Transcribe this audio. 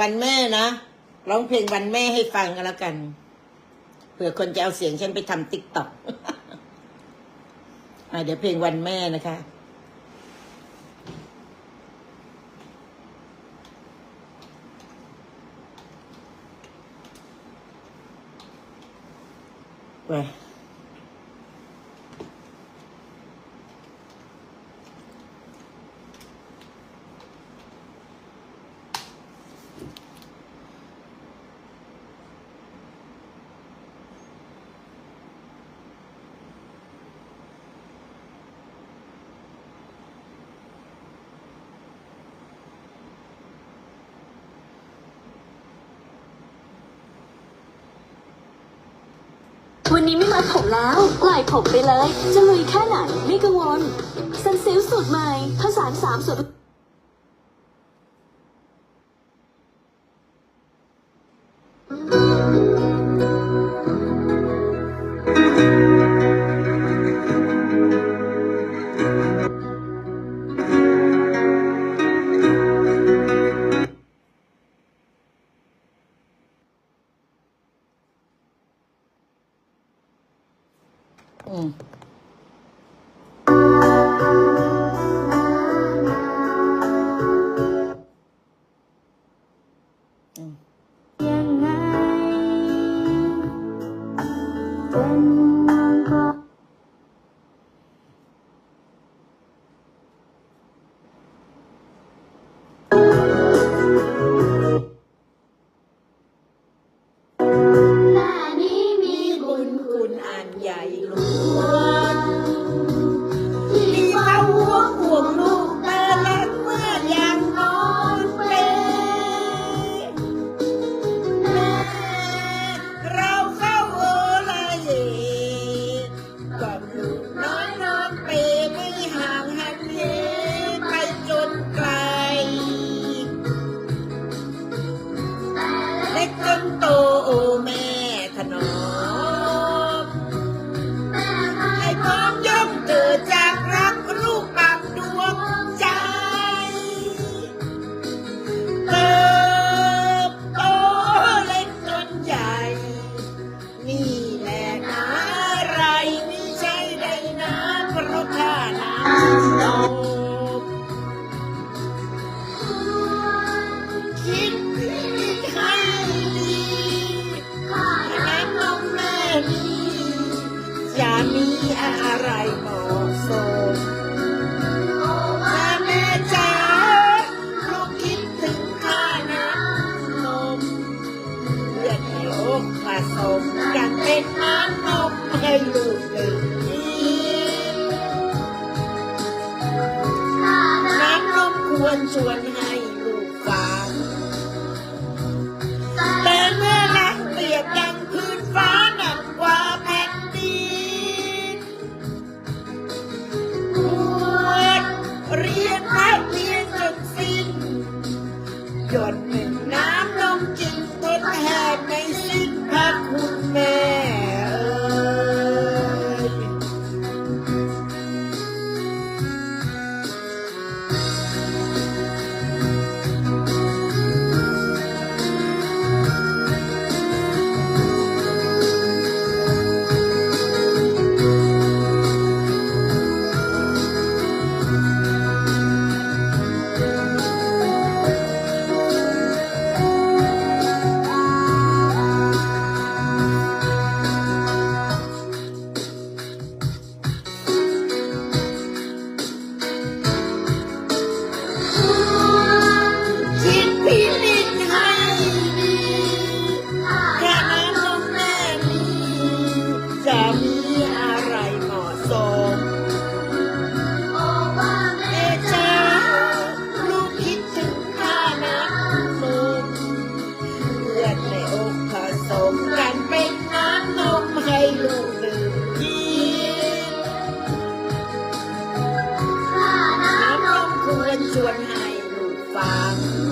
วันแม่นะร้องเพลงวันแม่ให้ฟังกันแล้วกันเผื่อคนจะเอาเสียงฉันไปทำติ๊กต็อกเดี๋ยวเพลงวันแม่นะคะไป ม่ผมแล้วปล่อยผมไปเลย จะลุยแค่ไหนไม่กังวล สันซิลสูตรใหม่ผสานสามส่วน อืมอืมยังไงเป็นก็แม่นี้มีบุญคุณอันใหญ่หลวง จะมีอะไรเหมาะสมถ้าแม่จ๋าลูกคิดถึงข้าน้ำนมเลือดในอกผสมกันเป็นน้ำนมให้ลูกดื่มกินน้ำนมควรชวนให้ลู Senhor. 吧